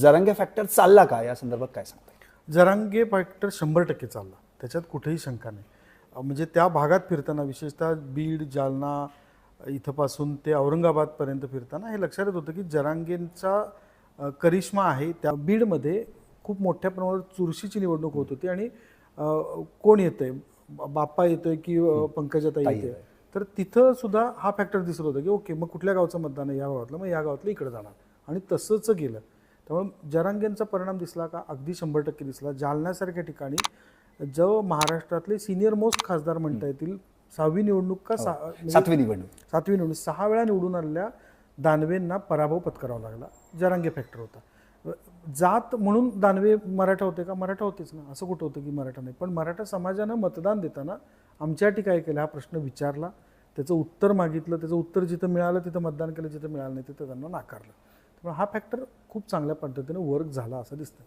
Jarange factor चालला का? या संदर्भात काय सांगता जरांगे फॅक्टर शंभर टक्के चालला. त्याच्यात कुठेही शंका नाही. म्हणजे त्या भागात फिरताना विशेषतः बीड जालना इथंपासून ते औरंगाबादपर्यंत फिरताना हे लक्षात येत होतं की जरांगेंचा करिश्मा आहे. त्या बीडमध्ये खूप मोठ्या प्रमाणावर चुरशीची निवडणूक होत होती आणि कोण येतंय? बाप्पा येतोय की पंकजाताई ताई येते. तर तिथं सुद्धा हा फॅक्टर दिसत होता की ओके मग कुठल्या गावचं मतदान आहे? या गावातलं मग या गावातलं इकडे जाणार. आणि तसंच गेलं. त्यामुळे जरांगेंचा परिणाम दिसला का? अगदी शंभर टक्के दिसला. जालन्यासारख्या ठिकाणी जो महाराष्ट्रातले सिनियर मोस्ट खासदार म्हणता येतील. सहावी निवडणूक का सहा म्हणजे सातवी निवडणूक. सातवी निवडणूक. सहा वेळा निवडून आलेल्या दानवेंना पराभव पत्करावा लागला. जरांगे फॅक्टर होता. जात म्हणून दानवे मराठा होते का? मराठा होतेच ना. असं कुठं होतं की मराठा नाही? पण मराठा समाजानं मतदान देताना आमच्यासाठी काय केलं हा प्रश्न विचारला. त्याचं उत्तर मागितलं त्याचं उत्तर जिथं मिळालं तिथं मतदान केलं जिथं मिळालं नाही तिथं त्यांना नाकारलं. त्यामुळे हा फॅक्टर खूप चांगल्या पद्धतीनं वर्क झाला असं दिसतं.